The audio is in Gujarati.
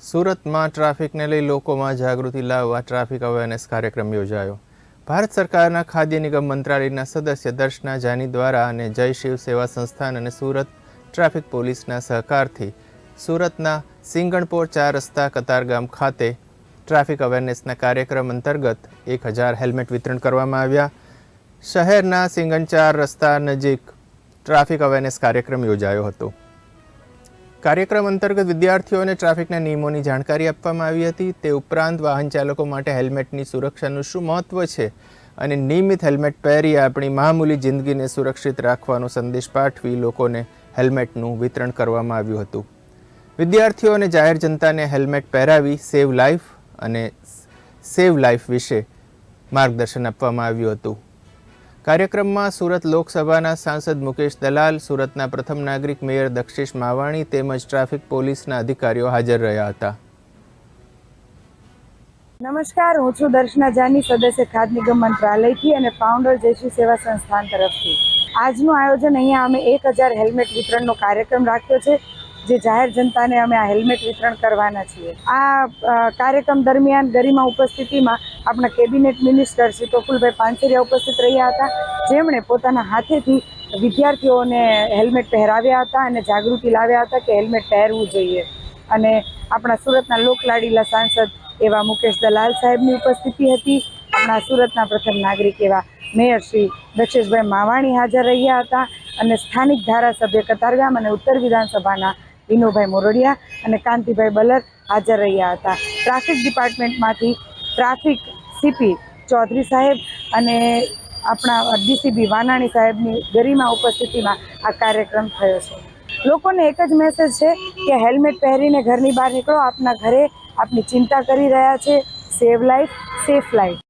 સુરતમાં ટ્રાફિકને લઈ લોકોમાં જાગૃતિ લાવવા ટ્રાફિક અવેરનેસ કાર્યક્રમ યોજાયો. ભારત સરકારના ખાદ્ય નિગમ મંત્રાલયના સદસ્ય દર્શના જાની દ્વારા અને જય શિવ સેવા સંસ્થાન અને સુરત ટ્રાફિક પોલીસના સહકારથી સુરતના સિંગણપોર ચાર રસ્તા કતારગામ ખાતે ટ્રાફિક અવેરનેસના કાર્યક્રમ અંતર્ગત એક હજાર હેલ્મેટ વિતરણ કરવામાં આવ્યા. શહેરના સિંગણચાર રસ્તા નજીક ટ્રાફિક અવેરનેસ કાર્યક્રમ યોજાયો હતો. કાર્યક્રમ અંતર્ગત વિદ્યાર્થીઓને ટ્રાફિકના નિયમોની જાણકારી આપવામાં આવી હતી. તે ઉપરાંત વાહન ચાલકો માટે હેલ્મેટની સુરક્ષાનું શું મહત્ત્વ છે? અને નિયમિત હેલ્મેટ પહેરી આપણી મામૂલી જિંદગીને સુરક્ષિત રાખવાનો સંદેશ પાઠવી લોકોને હેલ્મેટનું વિતરણ કરવામાં આવ્યું હતું. વિદ્યાર્થીઓ અને જાહેર જનતાને હેલ્મેટ પહેરાવી સેવ લાઈફ અને સેવ લાઈફ વિશે માર્ગદર્શન આપવામાં આવ્યું હતું. કાર્યક્રમમાં સુરત લોકસભાના સાંસદ મુકેશ દલાલ, સુરતના પ્રથમ નાગરિક મેયર દક્ષેશ માવાણી તેમજ ટ્રાફિક પોલીસના અધિકારીઓ હાજર રહ્યા હતા. નમસ્કાર, હું છું દર્શના જાની, સદસ્ય ખાદ્ય નિગમ મંત્રાલયથી અને ફાઉન્ડર જયશ્રી સેવા સંસ્થાન તરફથી. આજનું આયોજન અહીંયા અમે એક હજાર હેલ્મેટ વિતરણનો કાર્યક્રમ રાખ્યો છે. જે જાહેર જનતાને અમે આ હેલ્મેટ વિતરણ કરવાના છીએ. આ કાર્યક્રમ દરમિયાન ગરિમા ઉપસ્થિતિમાં આપણા કેબિનેટ મિનિસ્ટર શ્રી પ્રફુલભાઈ પાંચેરિયા ઉપસ્થિત રહ્યા હતા. જેમણે પોતાના હાથેથી વિદ્યાર્થીઓને હેલ્મેટ પહેરાવ્યા હતા અને જાગૃતિ લાવ્યા હતા કે હેલ્મેટ પહેરવું જોઈએ. અને આપણા સુરતના લોકલાડીલા સાંસદ એવા મુકેશ દલાલ સાહેબની ઉપસ્થિતિ હતી. આપણા સુરતના પ્રથમ નાગરિક એવા મેયર શ્રી દક્ષેશભાઈ માવાણી હાજર રહ્યા હતા. અને સ્થાનિક ધારાસભ્ય કતારગામ અને ઉત્તર વિધાનસભાના વિનુભાઈ મોરડિયા અને કાંતિભાઈ બલર હાજર રહ્યા હતા. ટ્રાફિક ડિપાર્ટમેન્ટમાંથી ટ્રાફિક સીપી ચૌધરી સાહેબ અને આપણા ડીસીબી વાનાણી સાહેબની ગરિમા ઉપસ્થિતિમાં આ કાર્યક્રમ થયો છે. લોકોને એક જ મેસેજ છે કે હેલ્મેટ પહેરીને ઘરની બહાર નીકળો. આપના ઘરે આપની ચિંતા કરી રહ્યા છે. Save life safe life